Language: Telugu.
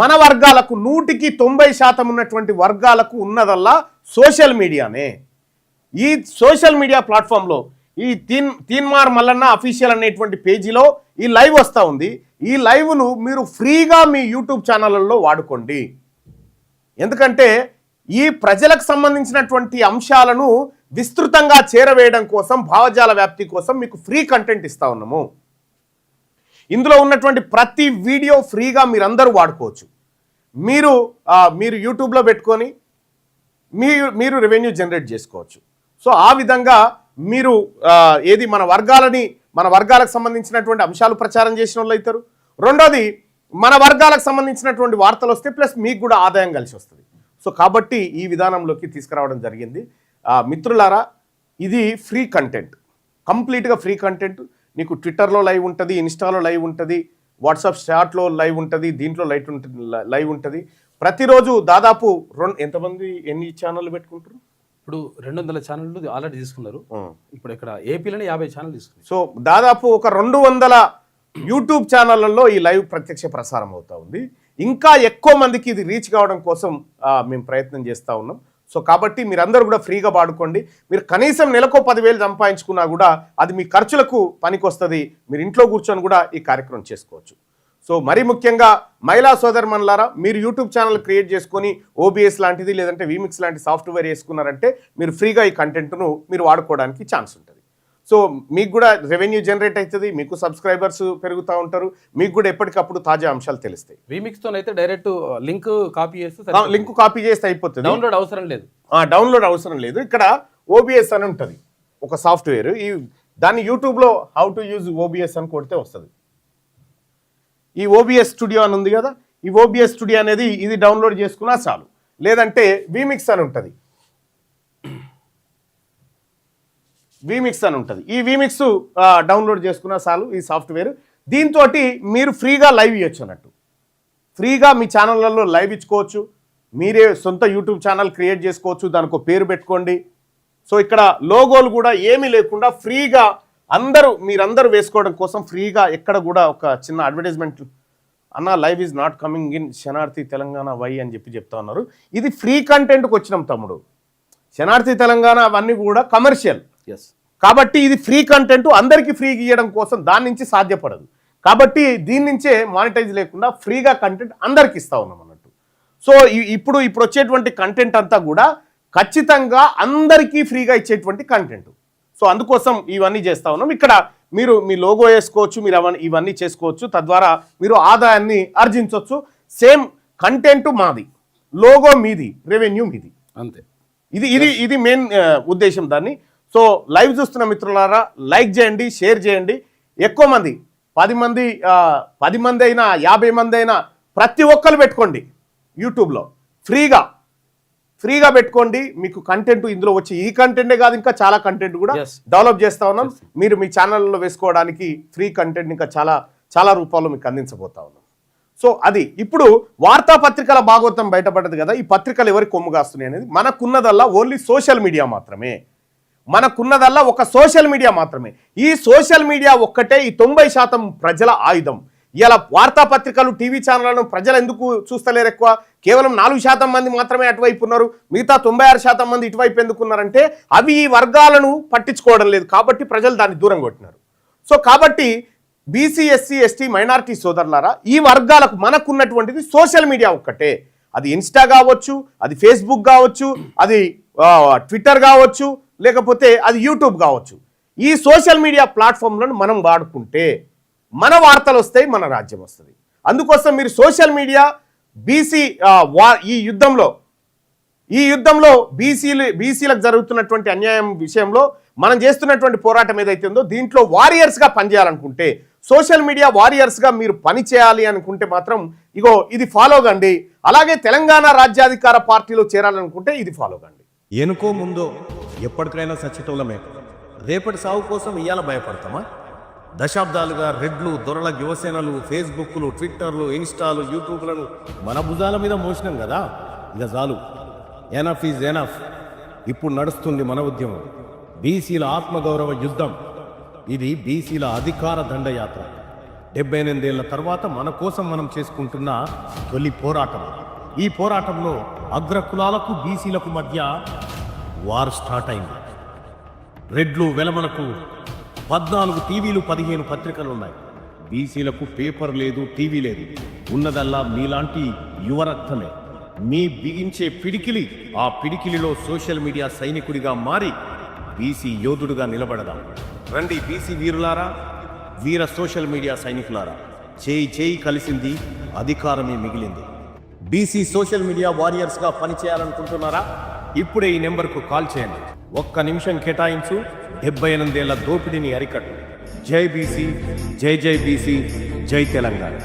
మన వర్గాలకు నూటికి తొంభై శాతం ఉన్నటువంటి వర్గాలకు ఉన్నదల్లా సోషల్ మీడియానే. ఈ సోషల్ మీడియా ప్లాట్ఫామ్లో ఈ తీన్ తీన్మార్ మల్లన్న అఫీషియల్ అనేటువంటి పేజీలో ఈ లైవ్ వస్తూ ఉంది. ఈ లైవ్ను మీరు ఫ్రీగా మీ యూట్యూబ్ ఛానళ్ళల్లో వాడుకోండి. ఎందుకంటే ఈ ప్రజలకు సంబంధించినటువంటి అంశాలను విస్తృతంగా చేరవేయడం కోసం భావజాల వ్యాప్తి కోసం మీకు ఫ్రీ కంటెంట్ ఇస్తా ఉన్నాము. ఇందులో ఉన్నటువంటి ప్రతి వీడియో ఫ్రీగా మీరందరూ వాడుకోవచ్చు. మీరు మీరు యూట్యూబ్లో పెట్టుకొని మీరు మీరు రెవెన్యూ జనరేట్ చేసుకోవచ్చు. సో ఆ విధంగా మీరు ఏది మన వర్గాలని మన వర్గాలకు సంబంధించినటువంటి అంశాలు ప్రచారం చేసిన వాళ్ళు అవుతారు. రెండోది మన వర్గాలకు సంబంధించినటువంటి వార్తలు వస్తే ప్లస్ మీకు కూడా ఆదాయం కలిసి వస్తుంది. సో కాబట్టి ఈ విధానంలోకి తీసుకురావడం జరిగింది. మిత్రులారా ఇది ఫ్రీ కంటెంట్. కంప్లీట్గా ఫ్రీ కంటెంట్. నీకు ట్విట్టర్లో లైవ్ ఉంటుంది ఇన్స్టాలో లైవ్ ఉంటుంది వాట్సాప్ చాట్లో లైవ్ ఉంటుంది దీంట్లో లైట్ ఉంటుంది లైవ్ ఉంటుంది. ప్రతిరోజు దాదాపు రెండు ఎంతమంది ఎన్ని ఛానళ్ళు పెట్టుకుంటారు ఇప్పుడు రెండు వందల ఛానళ్ళు ఆల్రెడీ తీసుకున్నారు. ఇప్పుడు ఇక్కడ ఏపీలోనే యాభై ఛానల్ తీసుకున్నారు. సో దాదాపు ఒక రెండు వందల యూట్యూబ్ ఛానళ్ళలో ఈ లైవ్ ప్రత్యక్ష ప్రసారం అవుతా ఉంది. ఇంకా ఎక్కువ మందికి ఇది రీచ్ కావడం కోసం మేము ప్రయత్నం చేస్తూ ఉన్నాం. సో కాబట్టి మీరందరూ కూడా ఫ్రీగా వాడుకోండి. మీరు కనీసం నెలకో పదివేలు సంపాదించుకున్నా కూడా అది మీ ఖర్చులకు పనికొస్తుంది. మీరు ఇంట్లో కూర్చొని కూడా ఈ కార్యక్రమం చేసుకోవచ్చు. సో మరీ ముఖ్యంగా మహిళా సోదరుమణులారా మీరు యూట్యూబ్ ఛానల్ క్రియేట్ చేసుకొని ఓబిఎస్ లాంటిది లేదంటే వీమిక్స్ లాంటి సాఫ్ట్వేర్ వేసుకున్నారంటే మీరు ఫ్రీగా ఈ కంటెంట్ను మీరు వాడుకోవడానికి ఛాన్స్ ఉంటుంది. సో మీకు కూడా రెవెన్యూ జనరేట్ అవుతుంది మీకు సబ్స్క్రైబర్స్ పెరుగుతూ ఉంటారు మీకు కూడా ఎప్పటికప్పుడు తాజా అంశాలు తెలుస్తాయి. వీమిక్స్తో అయితే డైరెక్ట్ లింక్ కాపీ చేస్తే లింక్ కాపీ చేస్తే అయిపోతుంది. డౌన్లోడ్ అవసరం లేదు. డౌన్లోడ్ అవసరం లేదు. ఇక్కడ ఓబిఎస్ అని ఉంటుంది ఒక సాఫ్ట్వేర్. ఈ దాన్ని యూట్యూబ్లో హౌ టు యూజ్ ఓబిఎస్ అని కొడితే వస్తుంది. ఈ ఓబిఎస్ స్టూడియో అని ఉంది కదా ఈ ఓబిఎస్ స్టూడియో అనేది ఇది డౌన్లోడ్ చేసుకున్నా చాలు. లేదంటే వీమిక్స్ అని ఉంటుంది. వీమిక్స్ అని ఉంటుంది. ఈ వీమిక్స్ డౌన్లోడ్ చేసుకున్న చాలు ఈ సాఫ్ట్వేర్. దీంతో మీరు ఫ్రీగా లైవ్ ఇవ్వచ్చు అన్నట్టు. ఫ్రీగా మీ ఛానళ్ళల్లో లైవ్ ఇచ్చుకోవచ్చు. మీరే సొంత యూట్యూబ్ ఛానల్ క్రియేట్ చేసుకోవచ్చు. దానికి పేరు పెట్టుకోండి. సో ఇక్కడ లోగోలు కూడా ఏమీ లేకుండా ఫ్రీగా అందరూ మీరందరూ వేసుకోవడం కోసం ఫ్రీగా ఎక్కడ కూడా ఒక చిన్న అడ్వర్టైజ్మెంట్ అన్న live is not coming in శనార్థి తెలంగాణ వై అని చెప్పి చెప్తా ఉన్నారు. ఇది ఫ్రీ కంటెంట్కి వచ్చినాం తమ్ముడు. శనార్థి తెలంగాణ అవన్నీ కూడా కమర్షియల్. కాబట్టి ఇది ఫ్రీ కంటెంట్ అందరికీ ఫ్రీగా ఇవ్వడం కోసం దాని నుంచి సాధ్యపడదు. కాబట్టి దీని నుంచే మానిటైజ్ లేకుండా ఫ్రీగా కంటెంట్ అందరికి ఇస్తా ఉన్నాం అన్నట్టు. సో ఇప్పుడు ఇప్పుడు వచ్చేటువంటి కంటెంట్ అంతా కూడా ఖచ్చితంగా అందరికీ ఫ్రీగా ఇచ్చేటువంటి కంటెంట్. సో అందుకోసం ఇవన్నీ చేస్తా ఉన్నాం. ఇక్కడ మీరు మీ లోగో వేసుకోవచ్చు మీరు అవన్నీ ఇవన్నీ చేసుకోవచ్చు. తద్వారా మీరు ఆదాయాన్ని ఆర్జించవచ్చు సేమ్ కంటెంట్ మాది లోగో మీది రెవెన్యూ మీది. అంతే. ఇది ఇది ఇది మెయిన్ ఉద్దేశం దాన్ని. సో లైవ్ చూస్తున్న మిత్రులారా లైక్ చేయండి షేర్ చేయండి. ఎక్కువ మంది పది మంది పది మంది అయినా యాభై మంది అయినా ప్రతి ఒక్కరు పెట్టుకోండి యూట్యూబ్లో. ఫ్రీగా ఫ్రీగా పెట్టుకోండి. మీకు కంటెంట్ ఇందులో వచ్చి ఈ కంటెంటే కాదు ఇంకా చాలా కంటెంట్ కూడా. డెవలప్ చేస్తా ఉన్నాం. మీరు మీ ఛానల్లో వేసుకోవడానికి ఫ్రీ కంటెంట్ ఇంకా చాలా చాలా రూపాల్లో మీకు అందించబోతా ఉన్నాం. సో అది ఇప్పుడు వార్తాపత్రికల భాగవతం బయటపడ్డది కదా ఈ పత్రికలు ఎవరికి కొమ్ము కాస్తున్నాయి అనేది మనకున్నదల్లా ఓన్లీ సోషల్ మీడియా మాత్రమే. మనకున్నదల్లా ఒక సోషల్ మీడియా మాత్రమే. ఈ సోషల్ మీడియా ఒక్కటే ఈ తొంభై శాతం ప్రజల ఆయుధం. ఇలా వార్తాపత్రికలు టీవీ ఛానళ్ళను ప్రజలు ఎందుకు చూస్తలేరు ఎక్కువ? కేవలం నాలుగు శాతం మంది మాత్రమే అటువైపు ఉన్నారు. మిగతా తొంభై ఆరు శాతం మంది ఇటువైపు ఎందుకున్నారంటే అవి ఈ వర్గాలను పట్టించుకోవడం లేదు కాబట్టి ప్రజలు దాన్ని దూరం కొట్టినారు. సో కాబట్టి బీసీ ఎస్సీ ఎస్టీ మైనారిటీ సోదరులారా ఈ వర్గాలకు మనకున్నటువంటిది సోషల్ మీడియా ఒక్కటే. అది ఇన్స్టా కావచ్చు అది ఫేస్బుక్ కావచ్చు అది ట్విట్టర్ కావచ్చు లేకపోతే అది యూట్యూబ్ కావచ్చు. ఈ సోషల్ మీడియా ప్లాట్ఫామ్లను మనం వాడుకుంటే మన వార్తలు వస్తాయి మన రాజ్యం వస్తుంది. అందుకోసం మీరు సోషల్ మీడియా బీసీ వా ఈ యుద్ధంలో ఈ యుద్ధంలో బీసీలు బీసీలకు జరుగుతున్నటువంటి అన్యాయం విషయంలో మనం చేస్తున్నటువంటి పోరాటం ఏదైతే ఉందో దీంట్లో వారియర్స్గా పనిచేయాలనుకుంటే సోషల్ మీడియా వారియర్స్గా మీరు పని చేయాలి అనుకుంటే మాత్రం ఇగో ఇది ఫాలో కండి. అలాగే తెలంగాణ రాజ్యాధికార పార్టీలో చేరాలనుకుంటే ఇది ఫాలో కండి. ఎనుకో ముందో ఎప్పటికైనా సచ్చేటోళ్ళమే. రేపటి సాగు కోసం ఇవాళ భయపడతామా? దశాబ్దాలుగా రెడ్లు దొరల యువసేనలు ఫేస్బుక్లు ట్విట్టర్లు ఇన్స్టాలు యూట్యూబ్లను మన భుజాల మీద మోసినాం కదా. ఇక చాలు. ఎనఫ్ ఈజ్ ఎనఫ్ ఇప్పుడు నడుస్తుంది మన ఉద్యమం. బీసీల ఆత్మగౌరవ యుద్ధం. ఇది బీసీల అధికార దండయాత్ర. డెబ్బై ఎనిమిదేళ్ళ తర్వాత మన కోసం మనం చేసుకుంటున్న తొలి పోరాటం. ఈ పోరాటంలో అగ్రకులాలకు బీసీలకు మధ్య వార్ స్టార్ట్ అయింది. రెడ్లు వెలమలకు పద్నాలుగు టీవీలు పదిహేను పత్రికలు ఉన్నాయి బీసీలకు పేపర్ లేదు టీవీ లేదు. ఉన్నదల్లా మీలాంటి యువరక్తమే. మీ బిగించే పిడికిలి ఆ పిడికిలిలో సోషల్ మీడియా సైనికుడిగా మారి బీసీ యోధుడుగా నిలబడదాం. రండి బీసీ వీరులారా వీర సోషల్ మీడియా సైనికులారా. చేయి చేయి కలిసింది అధికారమే మిగిలింది. బీసీ సోషల్ మీడియా వారియర్స్గా పనిచేయాలనుకుంటున్నారా? ఇప్పుడే ఈ నెంబర్కు కాల్ చేయండి. ఒక్క నిమిషం కేటాయించు డెబ్బై ఎనిమిదేళ్ళ దోపిడీని అరికట్టు. జై బీసీ జై జై బీసీ జై తెలంగాణ.